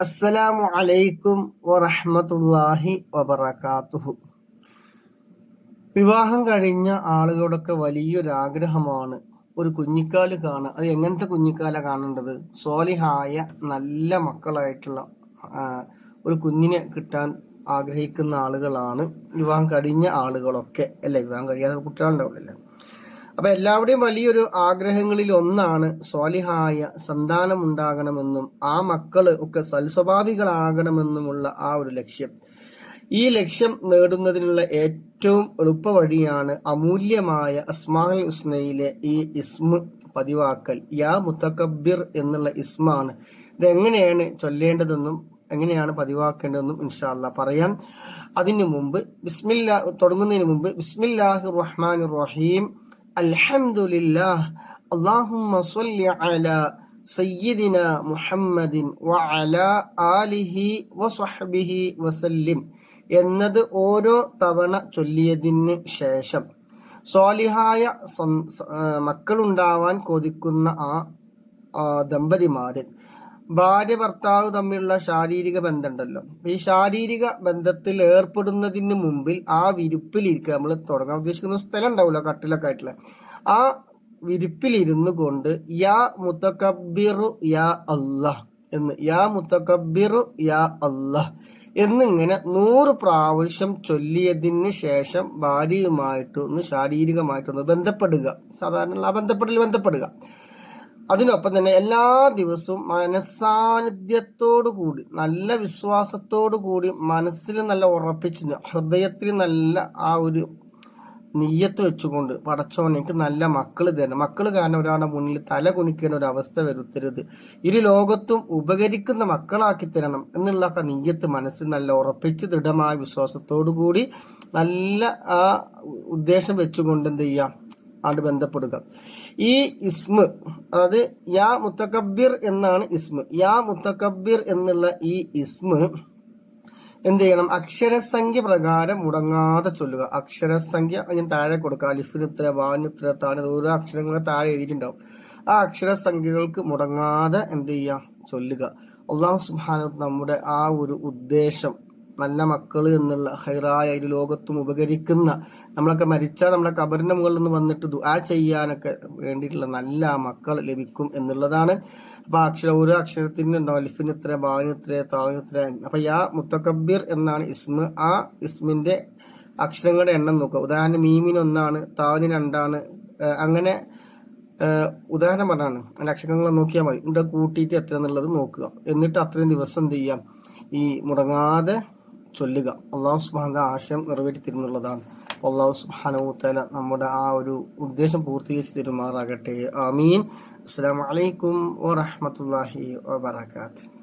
അസ്സലാമു അലൈക്കും വറഹമത്തല്ലാഹി വബർക്കാത്തുഹു വിവാഹം കഴിഞ്ഞ ആളുകളൊക്കെ വലിയൊരു ആഗ്രഹമാണ് ഒരു കുഞ്ഞിക്കാൽ കാണുക അത് എങ്ങനത്തെ കുഞ്ഞിക്കാല കാണേണ്ടത്? സോലിഹായ നല്ല മക്കളായിട്ടുള്ള ഒരു കുഞ്ഞിനെ കിട്ടാൻ ആഗ്രഹിക്കുന്ന ആളുകളാണ് വിവാഹം കഴിഞ്ഞ ആളുകളൊക്കെ. അല്ലേ? വിവാഹം കഴിയാത്ത കുട്ടികളുണ്ടാവില്ലല്ലോ. അപ്പൊ എല്ലാവരുടെയും വലിയൊരു ആഗ്രഹങ്ങളിൽ ഒന്നാണ് സ്വാലിഹായ സന്താനം ഉണ്ടാകണമെന്നും ആ മക്കൾ ഒക്കെ സൽസ്വഭാവികളാകണമെന്നുമുള്ള ആ ഒരു ലക്ഷ്യം. ഈ ലക്ഷ്യം നേടുന്നതിനുള്ള ഏറ്റവും എളുപ്പ വഴിയാണ് അമൂല്യമായ അസ്മാൽ ഉസ്നയിലെ ഈ ഇസ്മ പതിവാക്കൽ. യാ മുത്തക്കബിർ എന്നുള്ള ഇസ്മാണ്. ഇതെങ്ങനെയാണ് ചൊല്ലേണ്ടതെന്നും എങ്ങനെയാണ് പതിവാക്കേണ്ടതെന്നും ഇൻഷാല്ല പറയാം. അതിനു മുമ്പ് ബിസ്മില്ല തുടങ്ങുന്നതിന് മുമ്പ് ബിസ്മില്ലാഹ് റഹ്മാൻ റഹീം അൽഹംദുലില്ലാഹ് അള്ളാഹുമ്മ സ്വല്ലി അല സയ്യിദിന മുഹമ്മദിൻ വഅല ആലിഹി വസ്വഹബിഹി വസല്ലിം എന്നത് ഓരോ തവണ ചൊല്ലിയതിന് ശേഷം. സ്വാലിഹായ മക്കളുണ്ടാവാൻ കൊതിക്കുന്ന ആ ദമ്പതിമാര് ഭാര്യ ഭർത്താവ് തമ്മിലുള്ള ശാരീരിക ബന്ധമുണ്ടല്ലോ. ഈ ശാരീരിക ബന്ധത്തിൽ ഏർപ്പെടുന്നതിന് മുമ്പിൽ ആ വിരിപ്പിലിരിക്കുക. നമ്മൾ തുടങ്ങാൻ ഉദ്ദേശിക്കുന്ന സ്ഥലം ഉണ്ടാവില്ല കട്ടിലൊക്കെ ആയിട്ടുള്ള. ആ വിരിപ്പിലിരുന്നു കൊണ്ട് യാ മുത്തക്കബിറു യാ അല്ലാഹ് എന്ന് യാ മുത്തക്കബിറു യാ അള്ളാഹ് എന്നിങ്ങനെ നൂറ് പ്രാവശ്യം ചൊല്ലിയതിന് ശേഷം ഭാര്യയുമായിട്ടൊന്ന് ശാരീരികമായിട്ടൊന്ന് ബന്ധപ്പെടുക. സാധാരണ ആ ബന്ധപ്പെടൽ ബന്ധപ്പെടുക. അതിനൊപ്പം തന്നെ എല്ലാ ദിവസവും മനസാന്നിധ്യത്തോടു കൂടി നല്ല വിശ്വാസത്തോടു കൂടി മനസ്സിൽ നല്ല ഉറപ്പിച്ച് ഹൃദയത്തിൽ നല്ല ആ ഒരു നീയത്ത് വെച്ചുകൊണ്ട് പടച്ചോൻ എനിക്ക് നല്ല മക്കൾ തരണം. മക്കൾ കാരണം ഒരാളുടെ മുന്നിൽ തല കുനിക്കുന്ന ഒരു അവസ്ഥ വരുത്തരുത്. ഇരു ലോകത്തും ഉപകരിക്കുന്ന മക്കളാക്കി തരണം എന്നുള്ള നീയത്ത് മനസ്സിൽ നല്ല ഉറപ്പിച്ച് ദൃഢമായ വിശ്വാസത്തോടു കൂടി നല്ല ആ ഉദ്ദേശം വെച്ചുകൊണ്ട് എന്ത് ചെയ്യാം? ആണ്ട് ബന്ധപ്പെടുക. ഈ ഇസ്മ അത് യാ മുത്തക്കബിർ എന്നാണ് ഇസ്മ. യാ മുത്തക്കബിർ എന്നുള്ള ഈ ഇസ്മ എന്ത് ചെയ്യണം? അക്ഷരസംഖ്യ പ്രകാരം മുടങ്ങാതെ ചൊല്ലുക. അക്ഷരസംഖ്യ ഞാൻ താഴെ കൊടുക്കുക. അലിഫിന് ഇത്ര വാന് ഇത്ര താന് ഓരോ അക്ഷരങ്ങൾ താഴെ എഴുതിയിട്ടുണ്ടാവും. ആ അക്ഷരസംഖ്യകൾക്ക് മുടങ്ങാതെ എന്ത് ചെയ്യുക? ചൊല്ലുക. അള്ളാഹു സുബാന നമ്മുടെ ആ ഒരു ഉദ്ദേശം നല്ല മക്കൾ എന്നുള്ള ഹൈറായ ഒരു ലോകത്തും ഉപകരിക്കുന്ന നമ്മളൊക്കെ മരിച്ചാൽ നമ്മുടെ കബറിന്റെ മുകളിൽ നിന്ന് വന്നിട്ട് ദുആ ചെയ്യാനൊക്കെ വേണ്ടിയിട്ടുള്ള നല്ല മക്കൾ ലഭിക്കും എന്നുള്ളതാണ്. അപ്പൊ അക്ഷര ഓരോ അക്ഷരത്തിന് അലിഫിന് ഇത്ര ബാവിന് ഇത്ര താവിന് ഇത്ര. അപ്പൊ യാ മുത്തക്കബീർ എന്നാണ് ഇസ്മ. ആ ഇസ്മിന്റെ അക്ഷരങ്ങളുടെ എണ്ണം നോക്കുക. ഉദാഹരണം മീമിന് ഒന്നാണ് താവിന് രണ്ടാണ് അങ്ങനെ ഉദാഹരണം പറഞ്ഞാണ്. അല്ല അക്ഷരങ്ങൾ നോക്കിയാൽ മതി. ഇവിടെ കൂട്ടിയിട്ട് എത്ര എന്നുള്ളത് നോക്കുക. എന്നിട്ട് അത്രയും ദിവസം എന്ത് ചെയ്യാം ഈ മുടങ്ങാതെ ചൊല്ലുക. അള്ളാഹു സുബാന്റെ ആശയം നിറവേറ്റി തരുന്നുള്ളതാണ് അള്ളാഹു സുബാനവുത്തല നമ്മുടെ ആ ഒരു ഉദ്ദേശം പൂർത്തീകരിച്ച് തരുമാറാകട്ടെ. ആമീൻ. അസ്സാം വലൈക്കും വാഹമത്തല്ലാഹി വാബർക്കാത്തു